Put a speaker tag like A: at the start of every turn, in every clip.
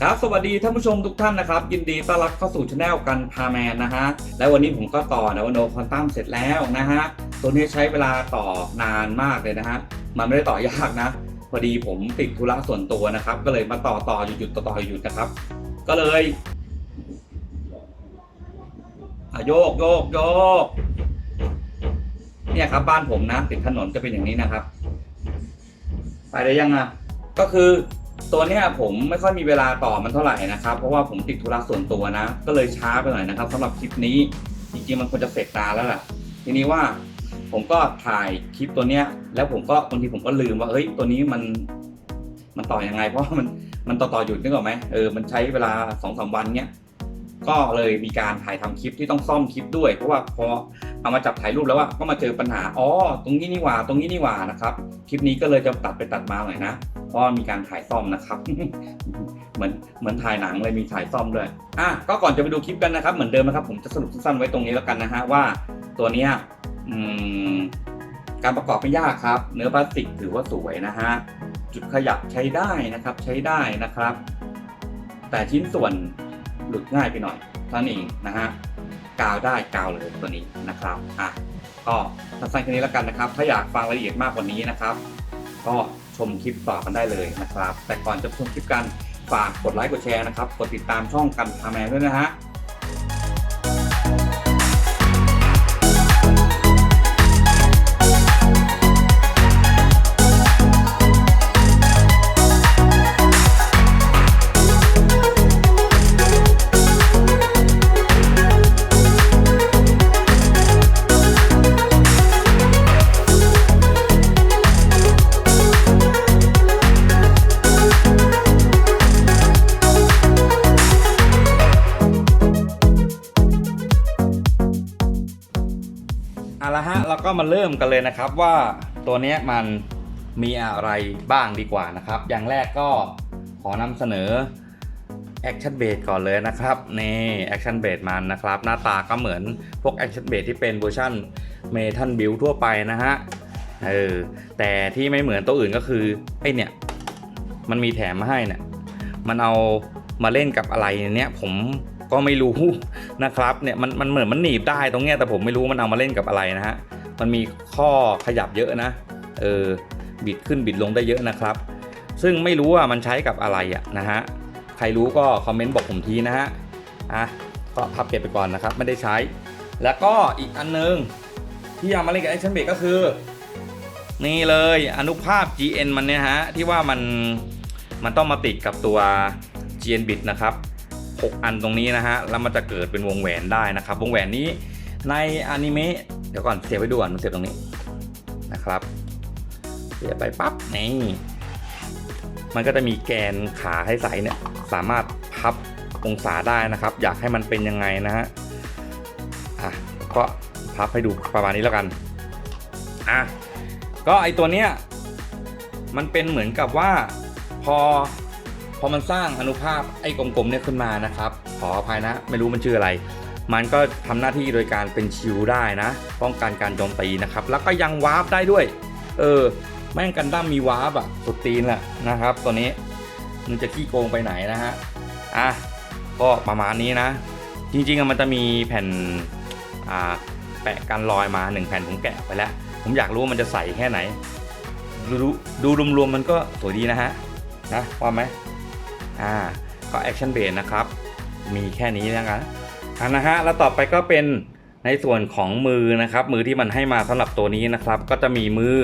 A: ครับสวัสดีท่านผู้ชมทุกท่านนะครับ ยินดีต้อนรับเข้าสู่ช anel กันพาแมนนะฮะและวันนี้ผมก็ต่อนะวันโนคอนตัมเสร็จแล้วนะฮะตัวนี้ใช้เวลาต่อนานมากเลยนะฮะมันไม่ได้ต่อยากนะ พอดีผมติดธุระส่วนตัวนะครับ ก็เลยมาต่อต่อหยุดหยุดต่อต่อหยุดนะครับ ก็เลยโยกโยกโยกเนี่ยครับบ้านผมนะติดถนนจะเป็นอย่างนี้นะครับ ไปได้ยังอะก็คือ ตัวเนี้ยผมไม่ค่อยมีเวลาต่อมันเท่าไหร่นะครับ เพราะว่าผมติดธุระส่วนตัวนะ ก็เลยช้าไปหน่อยนะครับสำหรับคลิปนี้จริงๆมันควรจะเสร็จนาแล้วล่ะ ทีนี้ว่าผมก็ถ่ายคลิปตัวเนี้ย แล้วผมก็บางทีผมก็ลืมว่าเอ้ยตัวนี้มันมันต่อยังไง เพราะว่ามันมันต่อต่อหยุดนึกออกไหมเออมันใช้เวลาสองสามวันเนี้ยก็เลยมีการถ่ายทำคลิปที่ต้องซ่อมคลิปด้วย เพราะว่าพอเอามาจับถ่ายรูปแล้วว่าก็มาเจอปัญหาอ๋อตรงนี้นี่หว่าตรงนี้นี่หว่านะครับ คลิปนี้ก็เลยจะตัดไปตัดมาหน่อยนะ พราะมีการถ่ายซ่อมนะครับ เหมือนเหมือนถ่ายหนังเลยมีถ่ายซ่อมด้วยอะก็ก่อนจะไปดูคลิปกันนะครับ เหมือนเดิมนะครับผมจะสรุปสั้นๆไว้ตรงนี้แล้วกันนะฮะว่าตัวเนี้ยการประกอบไม่ยากครับ เนื้อพลาสติกถือว่าสวยนะฮะจุดขยับใช้ได้นะครับใช้ได้นะครับ แต่ชิ้นส่วนหลุดง่ายไปหน่อยเท่านั้นเองนะฮะกาวได้กาวเลยตัวนี้นะครับอะก็สั้นๆแค่นี้แล้วกันนะครับ ถ้าอยากฟังรายละเอียดมากกว่านี้นะครับ ก็ ชมคลิปต่อกันได้เลยนะครับ แต่ก่อนจะชมคลิปกันฝากกดไลค์กดแชร์นะครับ กดติดตามช่องกันพาแมนด้วยนะฮะ มาเริ่มกันเลยนะครับว่าตัวนี้มันมีอะไรบ้างดีกว่านะครับ อย่างแรกก็ขอนำเสนอ Action b a s ก่อนเลยนะครับนี่ Action b a s มันนะครับ หน้าตาก็เหมือนพวก Action b a s ที่เป็นเวอร์ชัน m e t a l Build ทั่วไปนะฮะเออแต่ที่ไม่เหมือนตัวอื่นก็คือไอเนี่ยมันมีแถมมาให้เนี่ยมันเอามาเล่นกับอะไรเนี่ยผมก็ไม่รู้นะครับเนี่ยมันมันเหมือนมันหนีบได้ตรงเนี้ยแต่ผมไม่รู้มันเอามาเล่นกับอะไรนะฮะ มันมีข้อขยับเยอะนะ เออ บิดขึ้นบิดลงได้เยอะนะครับ ซึ่งไม่รู้ว่ามันใช้กับอะไรอะนะฮะ ใครรู้ก็คอมเมนต์บอกผมทีนะฮะ อะ ก็พับเก็บไปก่อนนะครับ ไม่ได้ใช้ แล้วก็อีกอันนึง ที่เอามาเล่นกับ Action b r a k ก็คือ นี่เลยอนุภาพ GN มันเนี่ยฮะ ที่ว่ามัน มันต้องมาติดกับตัว GN bit นะครับ 6 อันตรงนี้นะฮะ แล้วมันจะเกิดเป็นวงแหวนได้นะครับ วงแหวนนี้ในอนิเมะ ดี๋ยวก่อนเสียบไปดูก่อนมันเสียบตรงนี้นะครับ เสียบไปปั๊บนี่มันก็จะมีแกนขาให้ใสเนี่ยสามารถพับองศาได้นะครับ อยากให้มันเป็นยังไงนะฮะอะก็พับให้ดูประมาณนี้แล้วกันอะก็ไอตัวเนี้ยมันเป็นเหมือนกับว่าพอพอมันสร้างอนุภาพไอ้กลมๆเนี่ยขึ้นมานะครับ ขออภัยนะ ไม่รู้มันชื่ออะไร มันก็ทำหน้าที่โดยการเป็นชิลได้นะ ป้องกันการโจมตีนะครับ แล้วก็ยังวาร์ปได้ด้วย เออ แม่งกันดั้มมีวาร์ปอะสุดตีนแหละนะครับ ตัวนี้มันจะขี้โกงไปไหนนะฮะ อะ ก็ประมาณนี้นะ จริงๆมันจะมีแผ่นอ่าแปะกันรอยมาหนึ่งแผ่นผมแกะไปแล้ว ผมอยากรู้ว่ามันจะใส่แค่ไหน ดูดูรวมๆมันก็สวยดีนะฮะ นะว่าไหมอ่า ก็แอคชั่นเบสนะครับ มีแค่นี้นะครับ อันนะฮะแล้วต่อไปก็เป็นในส่วนของมือนะครับ มือที่มันให้มาสำหรับตัวนี้นะครับ ก็จะมีมือ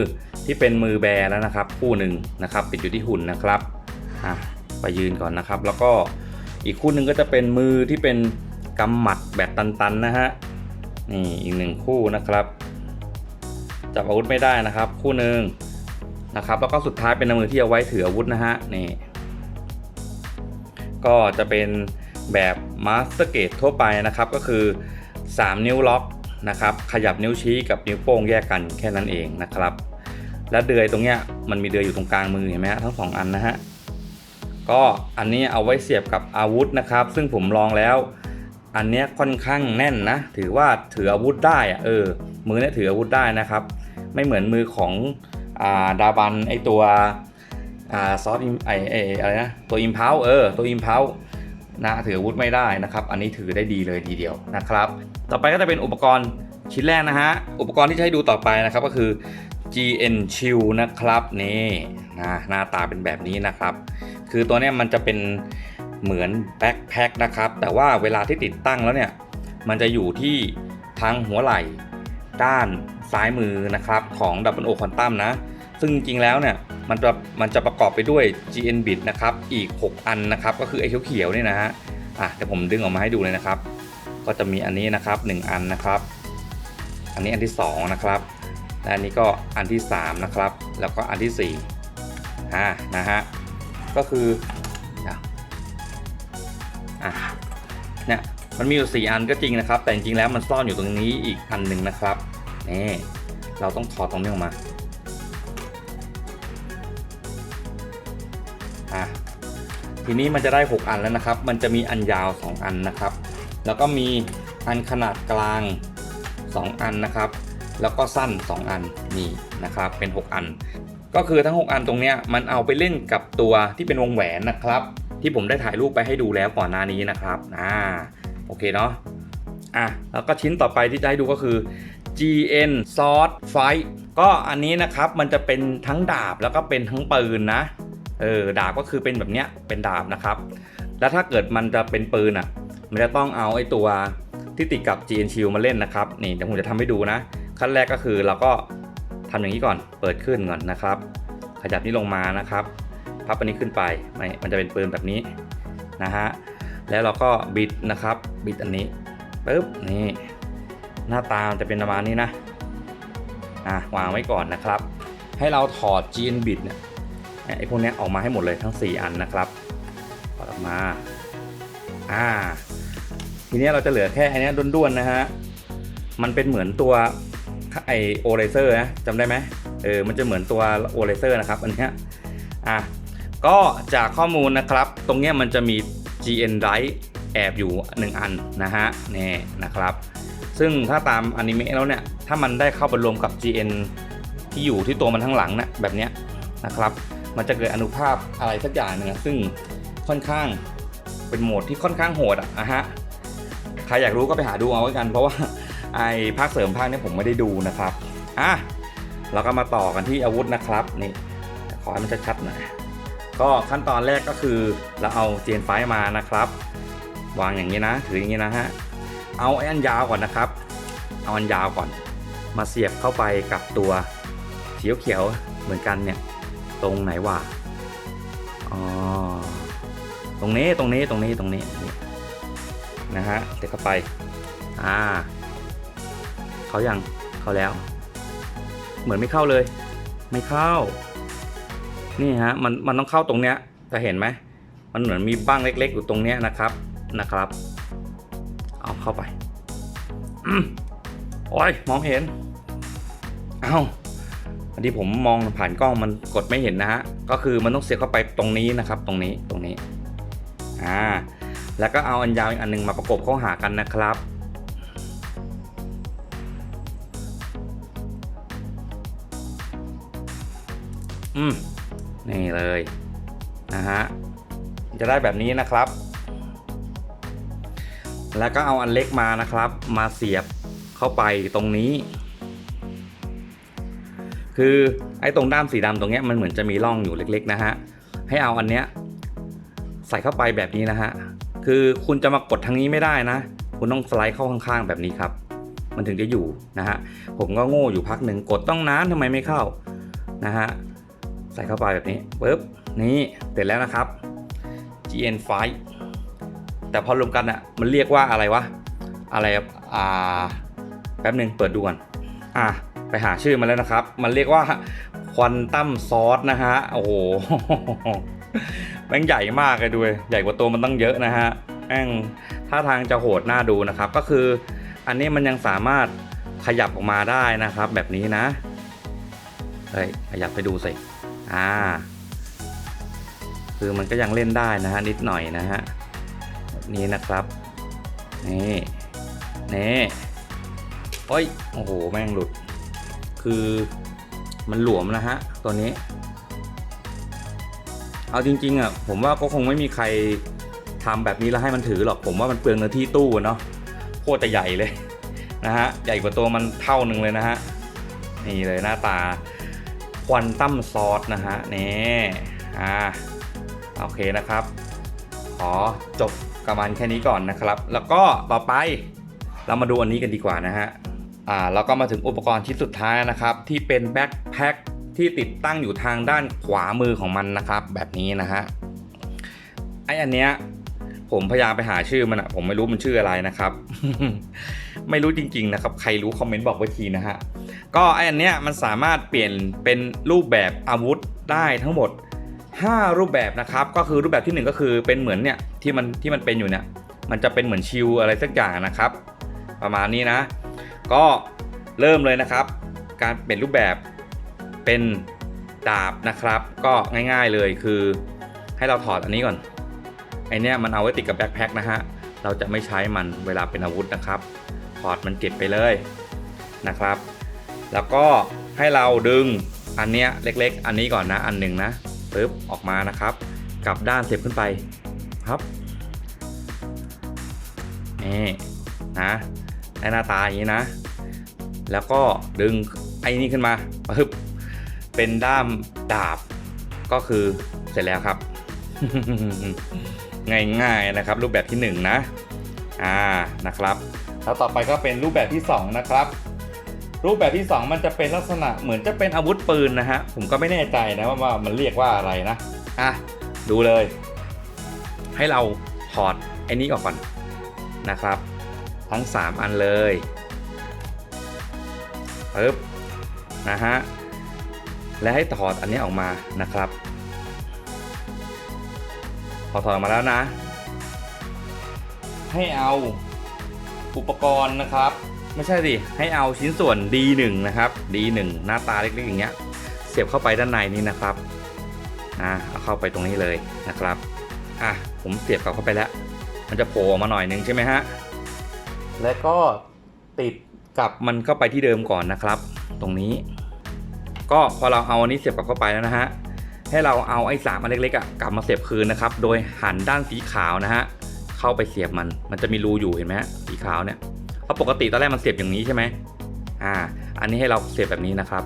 A: ที่เป็นมือแบร์แล้วนะครับ คู่หนึ่งนะครับติดอยู่ที่หุ่นนะครับอะไปยืนก่อนนะครับ แล้วก็อีกคู่หนึ่งก็จะเป็นมือที่เป็นกำหมัดแบบตันๆนะฮะนี่อีกหนึ่งคู่นะครับจับอาวุธไม่ได้นะครับ คู่หนึ่งนะครับ แล้วก็สุดท้ายเป็นมือที่เอาไว้ถืออาวุธนะฮะนี่ก็จะเป็น แบบมาสเตอร์เกตทั่วไปนะครับ ก็คือ 3 นิ้วล็อกนะครับ ขยับนิ้วชี้กับนิ้วโป้งแยกกันแค่นั้นเองนะครับ และเดือยตรงเนี้ยมันมีเดือยอยู่ตรงกลางมือเห็นไหมฮะทั้งสองอันนะฮะก็อันนี้เอาไว้เสียบกับอาวุธนะครับ ซึ่งผมลองแล้ว อันนี้ค่อนข้างแน่นนะ ถือว่าถืออาวุธได้อะเออ มือเนี้ยถืออาวุธได้นะครับ ไม่เหมือนมือของอาดาบันไอตัวอาซอสไอไออะไรนะตัวอิมเพลเออตัวอิมเพล นะถืออาวุธไม่ได้นะครับ อันนี้ถือได้ดีเลยทีเดียวนะครับ ต่อไปก็จะเป็นอุปกรณ์ชิ้นแรกนะฮะ อุปกรณ์ที่จะให้ดูต่อไปนะครับก็คือ GN Chill นะครับนี่นะหน้าตาเป็นแบบนี้นะครับ คือตัวนี้มันจะเป็นเหมือนแบ็คแพ็คนะครับ แต่ว่าเวลาที่ติดตั้งแล้วเนี่ย มันจะอยู่ที่ทางหัวไหล่ด้านซ้ายมือนะครับของ Double O Quantum นะ ซึ่งจริงแล้วเนี่ย มันจะมันจะประกอบไปด้วย GN bit นะครับ อีก 6 อันนะครับ ก็คือไอ้เขียวๆนี่นะฮะ อะเดี๋ยวผมดึงออกมาให้ดูเลยนะครับ ก็จะมีอันนี้นะครับ 1 อันนะครับ อันนี้อันที่ 2 นะครับและอันนี้ก็อันที่ 3 นะครับ แล้วก็อันที่4อ่านะฮะ ก็คืออะเนี่ยมันมีอยู่ 4 อันก็จริงนะครับ แต่จริงๆแล้วมันซ่อนอยู่ตรงนี้อีกอันหนึ่งนะครับนี่เราต้องถอดตรงนี้ออกมา ทีนี้มันจะได้ 6 อันแล้วนะครับ มันจะมีอันยาว 2 อันนะครับ แล้วก็มีอันขนาดกลาง 2 อันนะครับ แล้วก็สั้น 2 อันนี่นะครับ เป็น 6 อัน ก็คือทั้ง 6 อันตรงเนี้ยมันเอาไปเล่นกับตัวที่เป็นวงแหวนนะครับ ที่ผมได้ถ่ายรูปไปให้ดูแล้วก่อนหน้านี้นะครับอ่าโอเคเนาะอะแล้วก็ชิ้นต่อไปที่จะให้ดูก็คือ GN Sword Fight ก็อันนี้นะครับมันจะเป็นทั้งดาบแล้วก็เป็นทั้งปืนนะ เออดาบก็คือเป็นแบบเนี้ยเป็นดาบนะครับ แล้วถ้าเกิดมันจะเป็นปืนอะ มันจะต้องเอาไอ้ตัวที่ติดกับ GN Shield มาเล่นนะครับนี่เดี๋ยวผมจะทำให้ดูนะ ขั้นแรกก็คือเราก็ทำอย่างนี้ก่อนเปิดขึ้นก่อนนะครับ ขยับนี้ลงมานะครับ พับอันนี้ขึ้นไปไม่มันจะเป็นปืนแบบนี้นะฮะแล้วเราก็บิดนะครับบิดอันนี้ปึ๊บนี่หน้าตามจะเป็นประมาณนี้นะอะวางไว้ก่อนนะครับ ให้เราถอด GN bit เนี่ย ไอ้พวกนี้ออกมาให้หมดเลยทั้ง 4 อันนะครับถอดออกมาอ่าทีนี้เราจะเหลือแค่อันนี้ด้วนๆนะฮะมันเป็นเหมือนตัวไอโอเลเซอร์นะจำได้ไหมเออมันจะเหมือนตัวโอเลเซอร์นะครับอันนี้อะก็จากข้อมูลนะครับ ตรงเนี้ยมันจะมี GN Drive แอบอยู่ 1 อันนะฮะนี่นะครับ ซึ่งถ้าตามอนิเมะแล้วเนี่ย ถ้ามันได้เข้าไปรวมกับ GN ที่อยู่ที่ตัวมันทั้งหลังนะแบบเนี้ยนะครับ มันจะเกิดอนุภาพอะไรสักอย่างหนึงซึ่งค่อนข้างเป็นโหมดที่ค่อนข้างโหดอะอะฮะใครอยากรู้ก็ไปหาดูเอาไว้กัน เพราะว่าไอภาคเสริมภาคเนี้ผมไม่ได้ดูนะครับอะเราก็มาต่อกันที่อาวุธนะครับนี่ขอให้มันชัดๆหน่อยก็ขั้นตอนแรกก็คือเราเอาเจนไฟมานะครับ วางอย่างนี้นะ ถืออย่างนี้นะฮะเอาไอ้อันยาวก่อนนะครับ เอาอันยาวก่อน มาเสียบเข้าไปกับตัวสีเขียวๆเหมือนกันเนี่ย ตรงไหนวะอ๋อตรงนี้ตรงนี้ตรงนี้ตรงนี้นะฮะเสียบเข้าไปอ่าเขายังเขาแล้ว เหมือนไม่เข้าเลย ไม่เข้า นี่ฮะมันมันต้องเข้าตรงเนี้ยจะเห็นไหมมันเหมือนมีบ้างเล็ก ๆ อยู่ตรงเนี้ยนะครับนะครับ เอาเข้าไปอืมโอ้ยมองเห็น เอาอั นที่ผมมองผ่านกล้องมันกดไม่เห็นนะฮะ ก็คือมันต้องเสียบเข้าไปตรงนี้นะครับ ตรงนี้ตรงนี้ อ่า แล้วก็เอาอันยาวอีกอันหนึงมาประกบเข้าหากันนะครับ อืม นี่เลยนะฮะ จะได้แบบนี้นะครับ แล้วก็เอาอันเล็กมานะครับ มาเสียบเข้าไปตรงนี้ คือไอ้ตรงด้ามสีดำตรงเนี้ยมันเหมือนจะมีร่องอยู่เล็กๆนะฮะ ให้เอาอันเนี้ยใส่เข้าไปแบบนี้นะฮะ คือคุณจะมากดทางนี้ไม่ได้นะ คุณต้องสไลด์เข้าข้างๆแบบนี้ครับ มันถึงจะอยู่นะฮะ ผมก็โง่อยู่พักหนึ่งกดต้องนานทำไมไม่เข้านะฮะ ใส่เข้าไปแบบนี้ปึ๊บ นี่เสร็จแล้วนะครับ GN 5 แต่พอรวมกันอะมันเรียกว่าอะไรวะ อะไรอ่า แป๊บหนึ่งเปิดดูก่อนอะ ไปหาชื่อมาแล้วนะครับ มันเรียกว่าควอนตัมซอสนะฮะ โอ้โหแม่งใหญ่มากเลยด้วยใหญ่กว่าตัวมันตั้งเยอะนะฮะแม่งท่าทางจะโหดน่าดูนะครับ ก็คืออันนี้มันยังสามารถขยับออกมาได้นะครับ แบบนี้นะเฮ้ยขยับไปดูสิอ่า คือมันก็ยังเล่นได้นะฮะนิดหน่อยนะฮะแบบนี้นะครับนี่นี่โอ้ยโอ้โหแม่งหลุด คือมันหลวมนะฮะตัวนี้ เอาจริงๆอะผมว่าก็คงไม่มีใครทำแบบนี้แล้วให้มันถือหรอกผมว่ามันเปลืองเนื้อที่ตู้เนาะโคตรจะใหญ่เลยนะฮะใหญ่กว่าตัวมันเท่าหนึ่งเลยนะฮะนี่เลยหน้าตาควอนตัมซอสนะฮะนี่อ่าโอเคนะครับ ขอจบกับมันแค่นี้ก่อนนะครับ แล้วก็ต่อไปเรามาดูอันนี้กันดีกว่านะฮะ อ่าเราก็มาถึงอุปกรณ์ชิ้นสุดท้ายนะครับ ที่เป็นแบ็คแพ็คที่ติดตั้งอยู่ทางด้านขวามือของมันนะครับ แบบนี้นะฮะไออันเนี้ยผมพยายามไปหาชื่อมันอะผมไม่รู้มันชื่ออะไรนะครับ ไม่รู้จริง ๆ นะครับ ใครรู้คอมเมนต์บอกไว้ทีนะฮะก็ไออันเนี้ยมันสามารถเปลี่ยนเป็นรูปแบบอาวุธได้ทั้งหมด 5 รูปแบบนะครับ ก็คือรูปแบบที่ 1 ก็คือเป็นเหมือนเนี่ยที่มันที่มันเป็นอยู่เนี่ยมันจะเป็นเหมือนชิลอะไรสักอย่างนะครับ ประมาณนี้นะ ก็เริ่มเลยนะครับ การเปลี่ยนรูปแบบเป็นดาบนะครับ ก็ง่ายๆเลยคือให้เราถอดอันนี้ก่อนไอเนี้ยมันเอาไว้ติดกับแบ็คแพ็คนะฮะเราจะไม่ใช้มันเวลาเป็นอาวุธนะครับถอดมันเก็บไปเลยนะครับ แล้วก็ให้เราดึงอันเนี้ยเล็กๆ อันนี้ก่อนนะอันหนึ่งนะปึ๊บออกมานะครับกลับด้านเสียบขึ้นไปครับนี่นะได้หน้าตาอย่างนี้นะ แล้วก็ดึงไอ้นี่ขึ้นมาปึ๊บเป็นด้ามดาบก็คือเสร็จแล้วครับ ง่ายๆนะครับ รูปแบบที่1นงนะอ่านะครับ แล้วต่อไปก็เป็นรูปแบบที่ 2 นะครับ รูปแบบที่ 2 มันจะเป็นลักษณะเหมือนจะเป็นอาวุธปืนนะฮะผมก็ไม่แน่ใจนะว่าว่ามันเรียกว่าอะไรนะอะดูเลย ให้เราถอดไอ้นี้ออกก่อนนะครับ ทั้ง 3 อันเลย ปึ๊บนะฮะและให้ถอดอันนี้ออกมานะครับพอถอดออกมาแล้วนะ ให้เอาอุปกรณ์นะครับ ไม่ใช่สิให้เอาชิ้นส่วน D1 นะครับ D1 หน้าตาเล็กๆอย่างเงี้ย เสียบเข้าไปด้านในนี้นะครับอ่าเอาเข้าไปตรงนี้เลยนะครับอะผมเสียบกลับเข้าไปแล้ว มันจะโผล่ออกมาหน่อยนึงใช่ไหมฮะแล้วก็ติด กับมันเข้าไปที่เดิมก่อนนะครับ ตรงนี้ ก็พอเราเอาอันนี้เสียบกลับเข้าไปแล้วนะฮะให้เราเอาไอ้สามอันเล็กๆอะกลับมาเสียบคืนนะครับ โดยหันด้านสีขาวนะฮะเข้าไปเสียบมัน มันจะมีรูอยู่เห็นไหมสีขาวเนี่ยเพราะปกติตอนแรกมันเสียบอย่างนี้ใช่ไหมอ่า อันนี้ให้เราเสียบแบบนี้นะครับ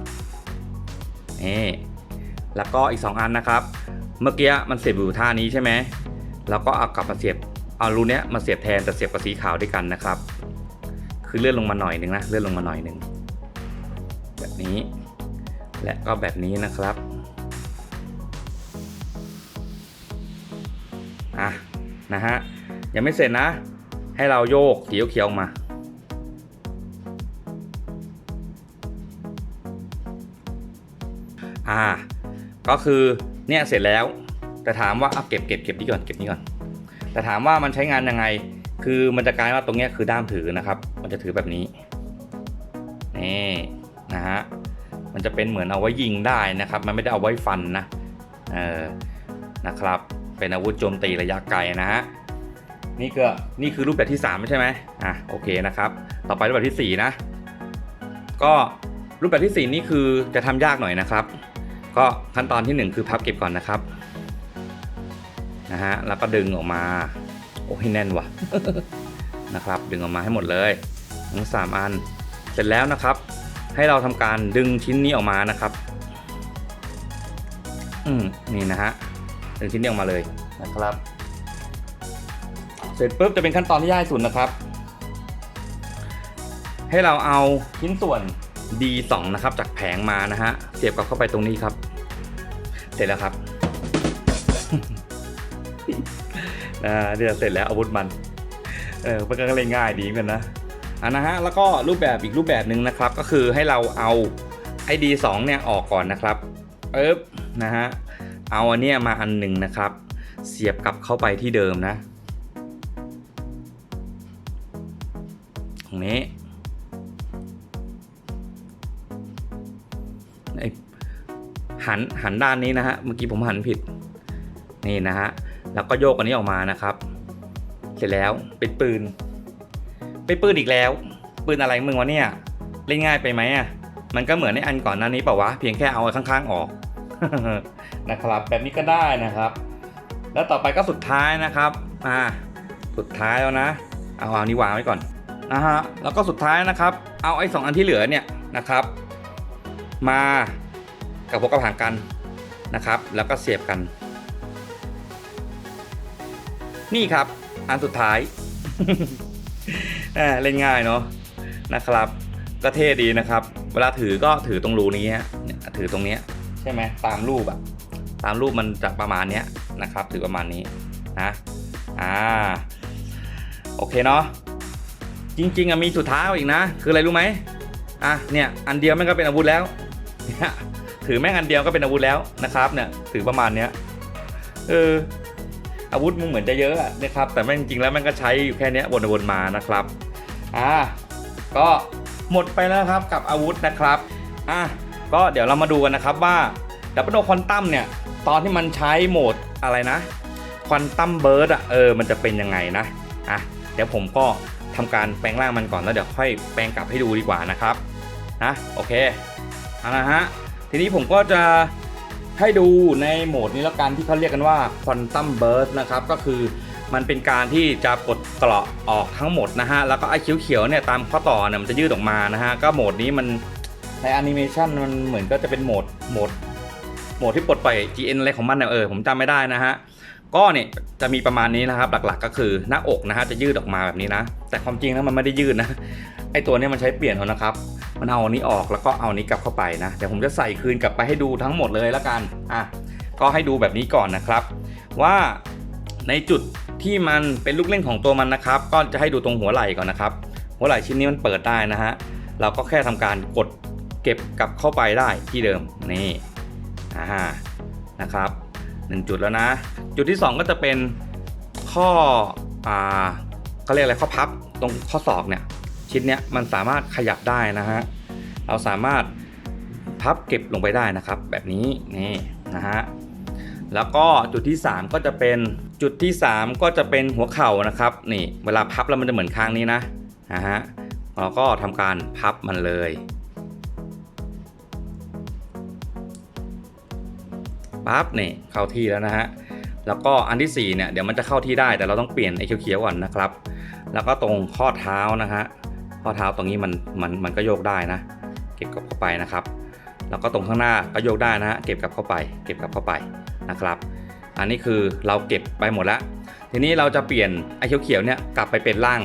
A: นี่แล้วก็อีก 2 อันนะครับ เมื่อกี้มันเสียบอยู่ท่านี้ใช่ไหมเราก็เอากลับมาเสียบเอารูเนี้ยมาเสียบแทนแต่เสียบกับสีขาวด้วยกันนะครับ คือเลื่อนลงมาหน่อยหนึ่งนะ เลื่อนลงมาหน่อยหนึ่งแบบนี้ และก็แบบนี้นะครับอะนะฮะยังไม่เสร็จนะ ให้เราโยกสีเขียวมา อ่า ก็คือเนี่ยเสร็จแล้ว แต่ถามว่าเอาเก็บเก็บเก็บนี่ก่อนเก็บนี่ก่อน แต่ถามว่ามันใช้งานยังไง คือมันจะกลายว่าตรงนี้คือด้ามถือนะครับ มันจะถือแบบนี้ นี่นะฮะ มันจะเป็นเหมือนเอาไว้ยิงได้นะครับ มันไม่ได้เอาไว้ฟันนะ เออ นะครับ เป็นอาวุธโจมตีระยะไกลนะฮะ นี่ก็นี่คือรูปแบบที่3ไม่ใช่ไหมอะโอเคนะครับ ต่อไปรูปแบบที่4นะ ก็รูปแบบที่4นี่คือจะทำยากหน่อยนะครับ ก็ขั้นตอนทีหนึ่1 คือพับเก็บก่อนนะครับ นะฮะ แล้วก็ดึงออกมา โอ้ยแน่นว่ะนะครับ ดึงออกมาให้หมดเลยทั้งสามอัน เสร็จแล้วนะครับ ให้เราทำการดึงชิ้นนี้ออกมานะครับ อืมนี่นะฮะดึงชิ้นนี้ออกมาเลยนะครับ เสร็จปุ๊บจะเป็นขั้นตอนที่ยากสุดนะครับ ให้เราเอาชิ้นส่วน D2 นะครับ จากแผงมานะฮะเสียบกลับเข้าไปตรงนี้ครับ เสร็จแล้วครับ อ่าเดี๋ยวเสร็จแล้วอาวุธมันเออมันก็เลยง่ายดีเหมือนกันนะอะนะฮะแล้วก็รูปแบบอีกรูปแบบหนึ่งนะครับ ก็คือให้เราเอาไอดีสองเนี่ยออกก่อนนะครับเอ๊บนะฮะเอาอันเนี้ยมาอันหนึ่งนะครับ เสียบกลับเข้าไปที่เดิมนะตรงนี้ไอ้หันหันด้านนี้นะฮะเมื่อกี้ผมหันผิดนี่นะฮะ แล้วก็โยกอันนี้ออกมานะครับ เสร็จแล้วเป็นปืน เป็นปืนอีกแล้ว ปืนอะไรมึงวะเนี่ย เล่นง่ายไปไหมอะ มันก็เหมือนในอันก่อนหน้านี้เปล่าวะ เพียงแค่เอาไอ้ข้างๆออกนะครับ แบบนี้ก็ได้นะครับ แล้วต่อไปก็สุดท้ายนะครับ อ่า สุดท้ายแล้วนะ เอาเอานี้วางไว้ก่อนนะฮะ แล้วก็สุดท้ายนะครับ เอาไอ้สองอันที่เหลือเนี่ยนะครับ มากับพวกกระถางกันนะครับ แล้วก็เสียบกัน นี่ครับ อันสุดท้ายเล่นง่ายเนาะนะครับ ก็เท่ดีนะครับ เวลาถือก็ถือตรงรูนี้ฮะถือตรงเนี้ยใช่ไหมตามรูปอะตามรูปมันจะประมาณเนี้ยนะครับ ถือประมาณนี้นะอ่าโอเคเนาะจริงๆอะมีสุดท้ายอีกนะ คืออะไรรู้ไหมอะเนี่ยอันเดียวแม่งก็เป็นอาวุธแล้วเนี่ยถือแม่งอันเดียวก็เป็นอาวุธแล้วนะครับ เนี่ยถือประมาณเนี้ยเออ อาวุธมึงเหมือนจะเยอะนะครับ แต่แม่งจริงๆแล้วม่งก็ใช้อยู่แค่นี้วนๆมานะครับอ่าก็หมดไปแล้วครับกับอาวุธนะครับอะก็เดี๋ยวเรามาดูกันนะครับว่าดับเบิลโควอนตัมเนี่ยตอนที่มันใช้โหมดอะไรนะควอนตัมเบิร์ดอะเออมันจะเป็นยังไงนะอะเดี๋ยวผมก็ทำการแปลงร่างมันก่อนแล้วเดี๋ยวค่อยแปลงกลับให้ดูดีกว่านะครับนะโอเคเอาละฮะทีนี้ผมก็จะ ให้ดูในโหมดนี้แล้วกันที่เขาเรียกกันว่า Quantum Burst นะครับ ก็คือมันเป็นการที่จะปลดเกราะออกทั้งหมดนะฮะ แล้วก็ไอ้เขียวๆเนี่ยตามข้อต่อเนี่ยมันจะยืดออกมานะฮะ ก็โหมดนี้มันในแอนิเมชันมันเหมือนก็จะเป็นโหมดโหมดโหมดที่ปลดปล่อย GN อะไรของมันเนี่ยเออผมจำไม่ได้นะฮะก็เนี่ยจะมีประมาณนี้นะครับหลักๆก็คือหน้าอกนะฮะจะยืดออกมาแบบนี้นะ แต่ความจริงแล้วมันไม่ได้ยืดนะ ไอตัวนี้มันใช้เปลี่ยนเอานะครับ มันเอาอันนี้ออกแล้วก็เอานี้กลับเข้าไปนะ เดี๋ยวผมจะใส่คืนกลับไปให้ดูทั้งหมดเลยแล้วกัน อะ ก็ให้ดูแบบนี้ก่อนนะครับ ว่าในจุดที่มันเป็นลูกเล่นของตัวมันนะครับ ก็จะให้ดูตรงหัวไหล่ก่อนนะครับ หัวไหล่ชิ้นนี้มันเปิดได้นะฮะ เราก็แค่ทำการกดเก็บกลับเข้าไปได้ที่เดิม นี่ อ่า นะครับหนึ่งจุดแล้วนะ จุดที่สองก็จะเป็นข้อ อ่าเขาเรียกอะไรข้อพับตรงข้อศอกเนี่ย ชิ้นเนี้ยมันสามารถขยับได้นะฮะเราสามารถพับเก็บลงไปได้นะครับ แบบนี้นี่นะฮะแล้วก็จุดที่ 3 ก็จะเป็นจุดที่ 3 ก็จะเป็นหัวเข่านะครับนี่เวลาพับแล้วมันจะเหมือนข้างนี้นะนะฮะเราก็ทำการพับมันเลยปั๊บนี่เข้าที่แล้วนะฮะแล้วก็อันที่4เนี่ยเดี๋ยวมันจะเข้าที่ได้แต่เราต้องเปลี่ยนไอ้เขียวๆก่อนนะครับ แล้วก็ตรงข้อเท้านะฮะ ข้อเท้าตรงนี้มันมันมันก็โยกได้นะ เก็บกลับเข้าไปนะครับ แล้วก็ตรงข้างหน้าก็โยกได้นะฮะเก็บกลับเข้าไป เก็บกลับเข้าไปนะครับ อันนี้คือเราเก็บไปหมดแล้ว ทีนี้เราจะเปลี่ยนไอ้เขียวๆเนี่ยกลับไปเป็นร่าง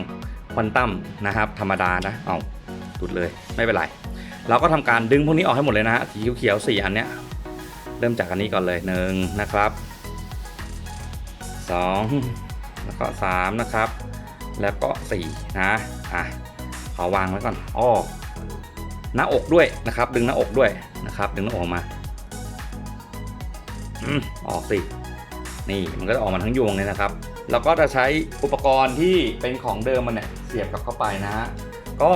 A: ควอนตัมนะครับ ธรรมดานะเอาตุดเลยไม่เป็นไรเราก็ทำการดึงพวกนี้ออกให้หมดเลยนะฮะสีเขียวๆสี่อันเนี้ยเริ่มจากอันนี้ก่อนเลยหนึ่งนะครับสองแล้วก็สามนะครับ แล้วก็สี่นะอะ อวางไว้ก่อนอ้อหน้าอกด้วยนะครับ ดึงหน้าอกด้วยนะครับ ดึงหน้าอกมาอืมออกสินี่มันก็จะออกมาทั้งยวงเลยนะครับแล้วก็จะใช้อุปกรณ์ที่เป็นของเดิมมันเนี่ยเสียบกลับเข้าไปนะฮะก็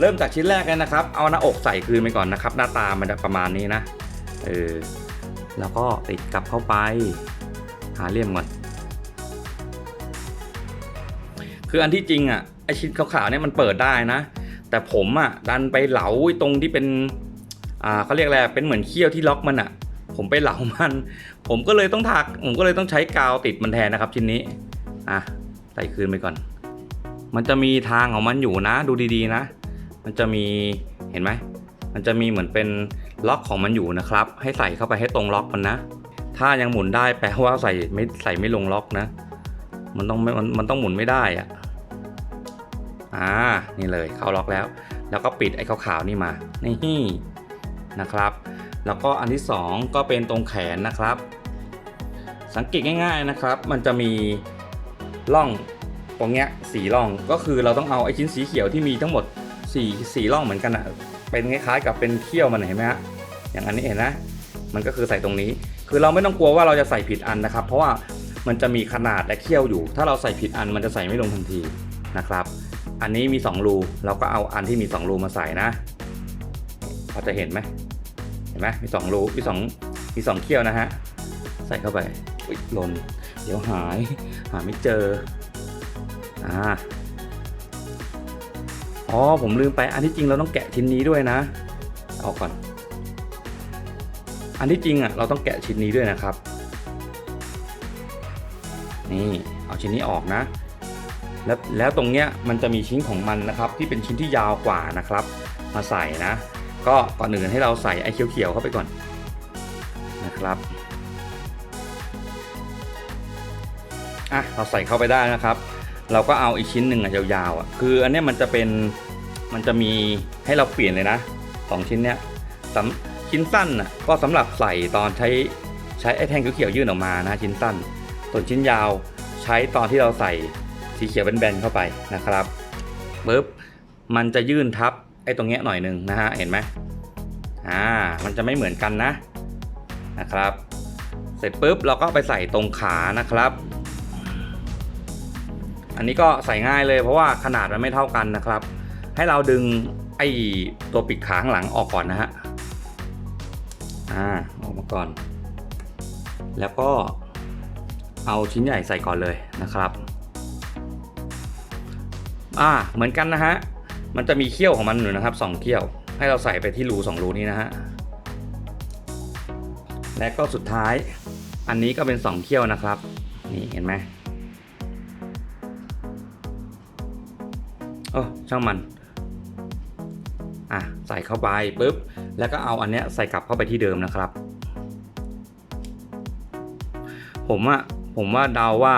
A: เริ่มจากชิ้นแรกเลยนะครับ เอาหน้าอกใส่คืนไปก่อนนะครับ หน้าตามันจะประมาณนี้นะเออแล้วก็ติดกลับเข้าไป หาเลี่ยมก่อนคืออันที่จริงอะ ไอชิ้นขาวๆเนี่ยมันเปิดได้นะ แต่ผมอะดันไปเหลาตรงที่เป็นอ่าเขาเรียกอะไรเป็นเหมือนเขี้ยวที่ล็อกมันอะ ผมไปเหลามัน ผมก็เลยต้องถัก ผมก็เลยต้องใช้กาวติดมันแทนนะครับ ชิ้นนี้อะใส่คืนไปก่อน มันจะมีทางของมันอยู่นะ ดูดีๆนะ มันจะมีเห็นไหมมันจะมีเหมือนเป็นล็อกของมันอยู่นะครับ ให้ใส่เข้าไปให้ตรงล็อกมันนะ ถ้ายังหมุนได้แปลว่าใส่ไม่ใส่ไม่ลงล็อกนะ มันต้องมันมันต้องหมุนไม่ได้อะ อ่า นี่เลยเข้าล็อกแล้ว แล้วก็ปิดไอ้ขาวๆนี่มา นี่นะครับ แล้วก็อันที่สองก็เป็นตรงแขนนะครับ สังเกตง่าย ๆนะครับ มันจะมีร่องตรงเนี้ยสีร่อง ก็คือเราต้องเอาไอ้ชิ้นสีเขียวที่มีทั้งหมดสี่สีร่องเหมือนกันอะเป็นคล้ายๆกับเป็นเขี้ยวมันเห็นไหมฮะ อย่างอันนี้เห็นนะ มันก็คือใส่ตรงนี้ คือเราไม่ต้องกลัวว่าเราจะใส่ผิดอันนะครับ เพราะว่ามันจะมีขนาดและเขี้ยวอยู่ ถ้าเราใส่ผิดอันมันจะใส่ไม่ลงทันทีนะครับ อันนี้มี 2 รูเราก็เอาอันที่มี 2 รูมาใส่นะพอจะเห็นไหมเห็นไหมมี 2 รูมี2มี2เขี้ยวนะฮะใส่เข้าไปอุ๊ยหล่นเดี๋ยวหายหาไม่เจออ่าอ๋อผมลืมไปอันที่จริงเราต้องแกะชิ้นนี้ด้วยนะเอาก่อน อันที่จริงอะเราต้องแกะชิ้นนี้ด้วยนะครับ นี่เอาชิ้นนี้ออกนะ แล้วแล้วตรงเนี้ยมันจะมีชิ้นของมันนะครับ ที่เป็นชิ้นที่ยาวกว่านะครับ มาใส่นะ ก็ก่อนอื่นให้เราใส่ไอ้เขียวๆเข้าไปก่อนนะครับอะเราใส่เข้าไปได้นะครับ เราก็เอาอีกชิ้นหนึ่งอะยาวๆอะคืออันเนี้ยมันจะเป็นมันจะมีให้เราเปลี่ยนเลยนะสองชิ้นเนี้ยสำชิ้นสั้นอะก็สำหรับใส่ตอนใช้ใช้ไอ้แท่งเขียวๆยื่นออกมานะชิ้นสั้นส่วนชิ้นยาวใช้ตอนที่เราใส่ สีเขียวแบนๆเข้าไปนะครับปึ๊บมันจะยื่นทับไอ้ตรงเนี้ยหน่อยหนึ่งนะฮะเห็นไหมอ่ามันจะไม่เหมือนกันนะนะครับ เสร็จปุ๊บเราก็ไปใส่ตรงขานะครับ อันนี้ก็ใส่ง่ายเลยเพราะว่าขนาดมันไม่เท่ากันนะครับ ให้เราดึงไอ้ตัวปิดขาข้างหลังออกก่อนนะฮะอ่าออกมาก่อน แล้วก็เอาชิ้นใหญ่ใส่ก่อนเลยนะครับ อ่าเหมือนกันนะฮะมันจะมีเขี้ยวของมันอยู่นะครับสองเขี้ยว ให้เราใส่ไปที่รูสองรูนี้นะฮะและก็สุดท้าย อันนี้ก็เป็นสองเขี้ยวนะครับ นี่เห็นไหมโอ้ช่างมันอะใส่เข้าไปปุ๊บแล้วก็เอาอันเนี้ยใส่กลับเข้าไปที่เดิมนะครับ ผมอะผมว่าเดาว่า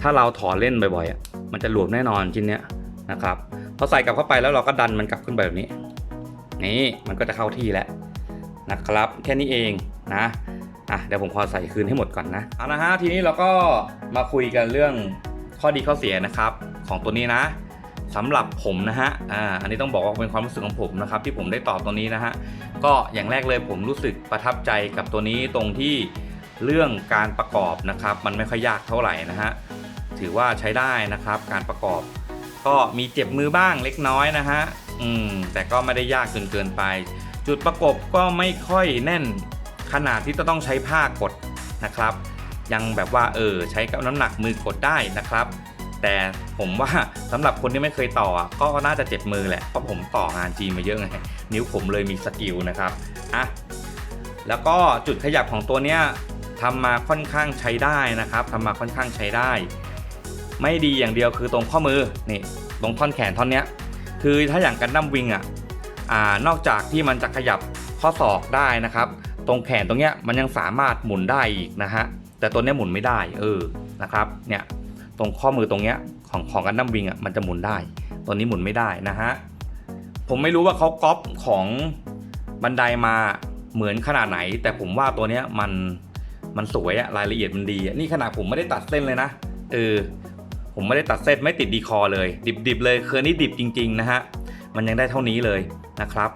A: ถ้าเราถอนเล่นบ่อยๆอะมันจะหลวมแน่นอนชิ้นเนี้ย นะครับพอใส่กลับเข้าไปแล้วเราก็ดันมันกลับขึ้นไปแบบนี้ นี่มันก็จะเข้าที่แล้วนะครับ แค่นี้เองนะอะเดี๋ยวผมขอใส่คืนให้หมดก่อนนะเอานะฮะทีนี้เราก็มาคุยกันเรื่องข้อดีข้อเสียนะครับ ของตัวนี้นะสำหรับผมนะฮะอ่าอันนี้ต้องบอกว่าเป็นความรู้สึกของผมนะครับ ที่ผมได้ตอบตัวนี้นะฮะก็อย่างแรกเลยผมรู้สึกประทับใจกับตัวนี้ตรงที่เรื่องการประกอบนะครับ มันไม่ค่อยยากเท่าไหร่นะฮะถือว่าใช้ได้นะครับการประกอบ ก็มีเจ็บมือบ้างเล็กน้อยนะฮะอืมแต่ก็ไม่ได้ยากจนเกินไป จุดประกบก็ไม่ค่อยแน่นขนาดที่จะต้องใช้ผ้ากดนะครับ ยังแบบว่าเออใช้กับน้ำหนักมือกดได้นะครับ แต่ผมว่าสำหรับคนที่ไม่เคยต่อก็น่าจะเจ็บมือแหละเพราะผมต่องานจีนมาเยอะไงนิ้วผมเลยมีสกิลนะครับอะแล้วก็จุดขยับของตัวเนี้ยทำมาค่อนข้างใช้ได้นะครับทำมาค่อนข้างใช้ได้ ไม่ดีอย่างเดียวคือตรงข้อมือนี่ตรงท่อนแขนท่อนเนี้ยคือถ้าอย่างกันดั้มวิงอะอ่านอกจากที่มันจะขยับข้อศอกได้นะครับ ตรงแขนตรงเนี้ยมันยังสามารถหมุนได้อีกนะฮะแต่ตัวเนี้ยหมุนไม่ได้เออนะครับเนี่ยตรงข้อมือตรงเนี้ยของของกันดั้มวิงอะมันจะหมุนได้ ตัวนี้หมุนไม่ได้นะฮะผมไม่รู้ว่าเขาก๊อปของบันไดมาเหมือนขนาดไหน แต่ผมว่าตัวเนี้ยมันมันสวยอะรายละเอียดมันดีอะนี่ขนาดผมไม่ได้ตัดเส้นเลยนะเออ ผมไม่ได้ตัดเส้นไม่ติดดีคอเลย ดิบๆเลยคือนี่ดิบจริงๆนะฮะมันยังได้เท่านี้เลยนะครับ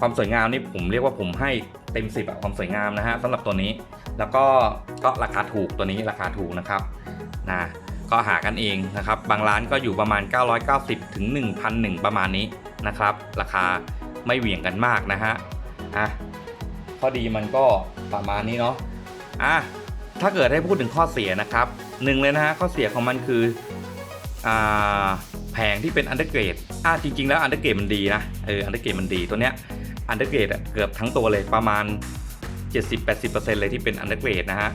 A: ความสวยงามนี่ผมเรียกว่าผมให้เต็มสิบอะความสวยงามนะฮะสำหรับตัวนี้ แล้วก็ก็ราคาถูกตัวนี้ราคาถูกนะครับนะก็หากันเองนะครับ บางร้านก็อยู่ประมาณ 990 ถึง 1,001 ประมาณนี้นะครับ ราคาไม่เหวี่ยงกันมากนะฮะอะข้อดีมันก็ประมาณนี้เนาะอะถ้าเกิดให้พูดถึงข้อเสียนะครับหนึ่งเลยนะฮะข้อเสียของมันคือ แผงที่เป็นอันเดอร์เกรดอะจริง ๆ แล้วอันเดอร์เกรดมันดีนะเอออันเดอร์เกรดมันดีตัวเนี้ยอันเดอร์เกรดเกือบทั้งตัวเลยประมาณ 70-80%เลยที่เป็นอันเดอร์เกรดนะฮะ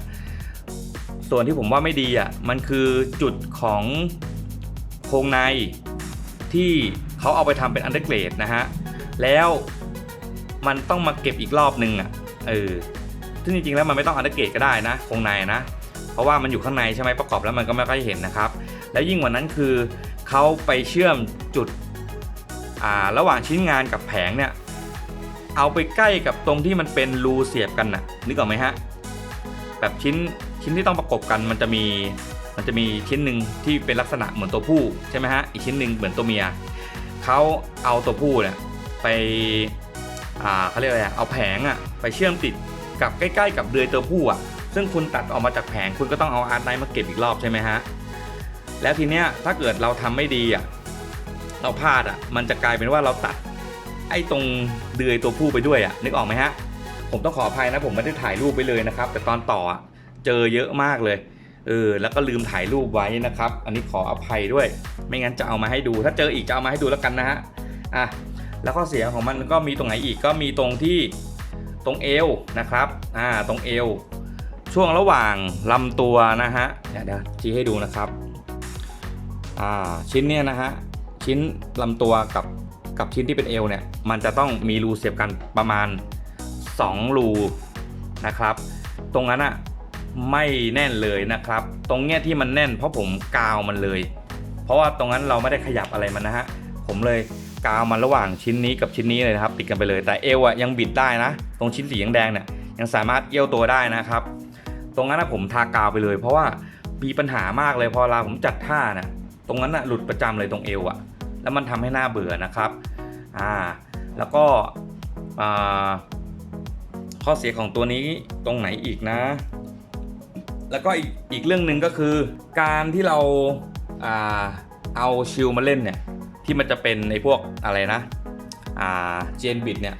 A: ส่วนที่ผมว่าไม่ดีอะมันคือจุดของโครงในที่เขาเอาไปทำเป็นอันเดอร์เกรดนะฮะแล้วมันต้องมาเก็บอีกรอบนึงอะเออซึ่งจริงๆแล้วมันไม่ต้องอันเดอร์เกตก็ได้นะโครงในนะ เพราะว่ามันอยู่ข้างในใช่ไหมประกอบแล้วมันก็ไม่ค่อยเห็นนะครับ แล้วยิ่งกว่านั้นคือเขาไปเชื่อมจุดระหว่างชิ้นงานกับแผงเนี่ยเอาไปใกล้กับตรงที่มันเป็นรูเสียบกันนะนึกออกไหมฮะแบบชิ้นชิ้นที่ต้องประกบกันมันจะมีมันจะมีชิ้นหนึ่งที่เป็นลักษณะเหมือนตัวผู้ใช่ไหมฮะอีกชิ้นหนึ่งเหมือนตัวเมียเขาเอาตัวผู้เนี่ยไปอ่าเขาเรียกอะไรเอาแผงอะไปเชื่อมติดกับใกล้ ๆ กับเดือยตัวผู้อะซึ่งคุณตัดออกมาจากแผงคุณก็ต้องเอาอาร์ตไนท์มาเก็บอีกรอบใช่ไหมฮะ แล้วทีเนี้ยถ้าเกิดเราทำไม่ดีอะเราพลาดอะมันจะกลายเป็นว่าเราตัดไอ้ตรงเดือยตัวผู้ไปด้วยอะนึกออกไหมฮะผมต้องขออภัยนะผมไม่ได้ถ่ายรูปไปเลยนะครับ แต่ตอนต่อเจอเยอะมากเลยเออแล้วก็ลืมถ่ายรูปไว้นะครับ อันนี้ขออภัยด้วย ไม่งั้นจะเอามาให้ดู ถ้าเจออีกจะเอามาให้ดูแล้วกันนะฮะอะแล้วข้อเสียของมันก็มีตรงไหนอีกก็มีตรงที่ตรงเอวนะครับอ่าตรงเอวช่วงระหว่างลำตัวนะฮะเดี๋ยวเดี๋ยวชี้ให้ดูนะครับ ชิ้นเนี้ยนะฮะชิ้นลำตัวกับกับชิ้นที่เป็นเอวเนี่ยมันจะต้องมีรูเสียบกันประมาณ 2 รูนะครับ ตรงนั้นอะไม่แน่นเลยนะครับ ตรงเนี้ยที่มันแน่นเพราะผมกาวมันเลย เพราะว่าตรงนั้นเราไม่ได้ขยับอะไรมันนะฮะผมเลยกาวมันระหว่างชิ้นนี้กับชิ้นนี้เลยนะครับ ติดกันไปเลยแต่เอวอะยังบิดได้นะ ตรงชิ้นสีแดงเนี่ยยังสามารถเอี้ยวตัวได้นะครับ ตรงนั้นนะผมทากาวไปเลย เพราะว่ามีปัญหามากเลยพอเวลาผมจัดท่านะ ตรงนั้นนะหลุดประจำเลยตรงเอวอะแล้วมันทำให้หน้าเบื่อนะครับอ่าแล้วก็อ่าข้อเสียของตัวนี้ตรงไหนอีกนะ แล้วก็อีกอีกเรื่องหนึ่งก็คือ การที่เราอ่าเอาชิลมาเล่นเนี่ยที่มันจะเป็นในพวกอะไรนะอ่าเจนบิดเนี่ย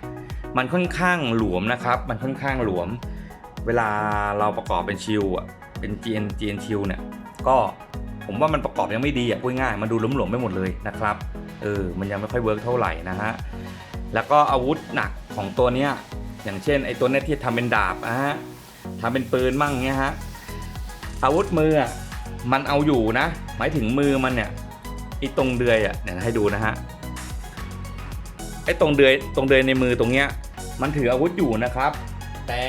A: มันค่อนข้างหลวมนะครับ มันค่อนข้างหลวม เวลาเราประกอบเป็นชิลอะเป็น GN GN ชิลเนี่ยก็ ผมว่ามันประกอบยังไม่ดีอะพูดง่ายมันดูหลวมๆไปหมดเลยนะครับเออมันยังไม่ค่อยเวิร์กเท่าไหร่นะฮะแล้วก็อาวุธหนักของตัวเนี้ยอย่างเช่นไอ้ตัวเนี้ยที่ทำเป็นดาบอะฮะทำเป็นปืนมั่งเงี้ยฮะอาวุธมืออะมันเอาอยู่นะ หมายถึงมือมันเนี่ยไอ้ตรงเดือยอะเดี๋ยให้ดูนะฮะไอ้ตรงเดือยตรงเดือยในมือตรงเนี้ยมันถืออาวุธอยู่นะครับ แต่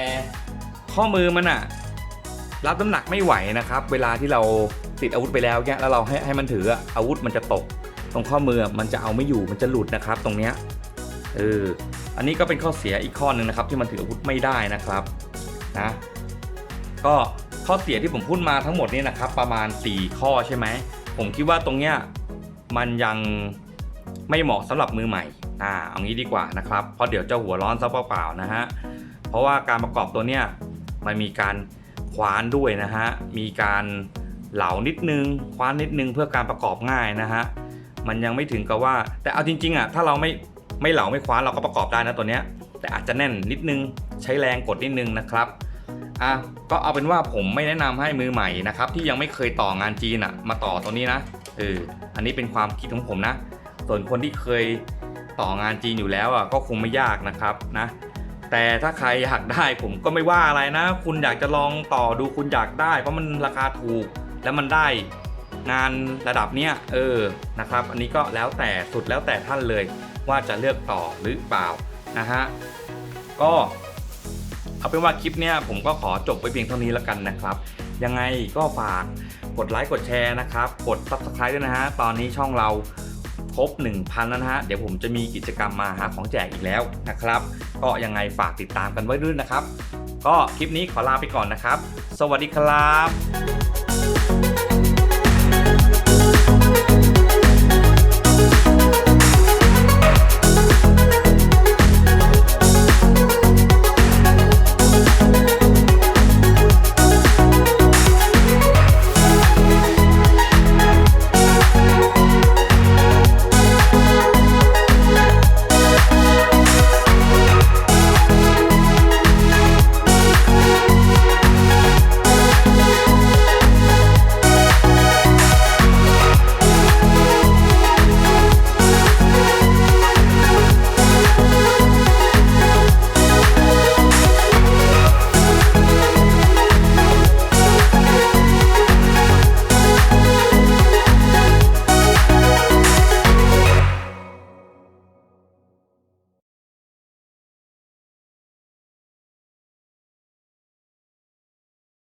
A: ข้อมือมันอะรับน้ำหนักไม่ไหวนะครับ เวลาที่เรา ติดอาวุธไปแล้วเนี่ยแล้วเราให้ให้มันถืออาวุธมันจะตก ตรงข้อมือมันจะเอาไม่อยู่มันจะหลุดนะครับ ตรงเนี้ยเอออันนี้ก็เป็นข้อเสียอีกข้อหนึ่งนะครับ ที่มันถืออาวุธไม่ได้นะครับนะก็ข้อเสียที่ผมพูดมาทั้งหมดนี้นะครับ ประมาณ 4 ข้อใช่ไหมผมคิดว่าตรงเนี้ยมันยังไม่เหมาะสำหรับมือใหม่อ่าเอางี้ดีกว่านะครับเพราะเดี๋ยวจะหัวร้อนซะเปล่าๆนะฮะเพราะว่าการประกอบตัวเนี้ยมันมีการคว้านด้วยนะฮะมีการ เหลานิดนึงคว้านนิดนึงเพื่อการประกอบง่ายนะฮะมันยังไม่ถึงกับว่า แต่เอาจริงๆอะถ้าเราไม่ไม่เหลาไม่คว้านเราก็ประกอบได้นะตัวเนี้ยแต่อาจจะแน่นนิดนึงใช้แรงกดนิดนึงนะครับอะก็เอาเป็นว่าผมไม่แนะนำให้มือใหม่นะครับที่ยังไม่เคยต่องานจีนอะมาต่อตัวนี้นะเอออันนี้เป็นความคิดของผมนะ ส่วนคนที่เคยต่องานจีนอยู่แล้วอะก็คงไม่ยากนะครับนะแต่ถ้าใครอยากได้ผมก็ไม่ว่าอะไรนะ คุณอยากจะลองต่อดูคุณอยากได้ เพราะมันราคาถูก แล้วมันได้งานระดับเนี้ยเออนะครับ อันนี้ก็แล้วแต่สุดแล้วแต่ท่านเลยว่าจะเลือกต่อหรือเปล่านะฮะก็เอาเป็นว่าคลิปเนี้ยผมก็ขอจบไปเพียงเท่านี้แล้วกันนะครับ ยังไงก็ฝากกดไลค์กดแชร์นะครับ กด subscribe ด้วยนะฮะตอนนี้ช่องเราครบ 1,000 แล้วนะฮะ เดี๋ยวผมจะมีกิจกรรมมาหาของแจกอีกแล้วนะครับ ก็ยังไงฝากติดตามกันไว้ด้วยนะครับ ก็คลิปนี้ขอลาไปก่อนนะครับ สวัสดีครับ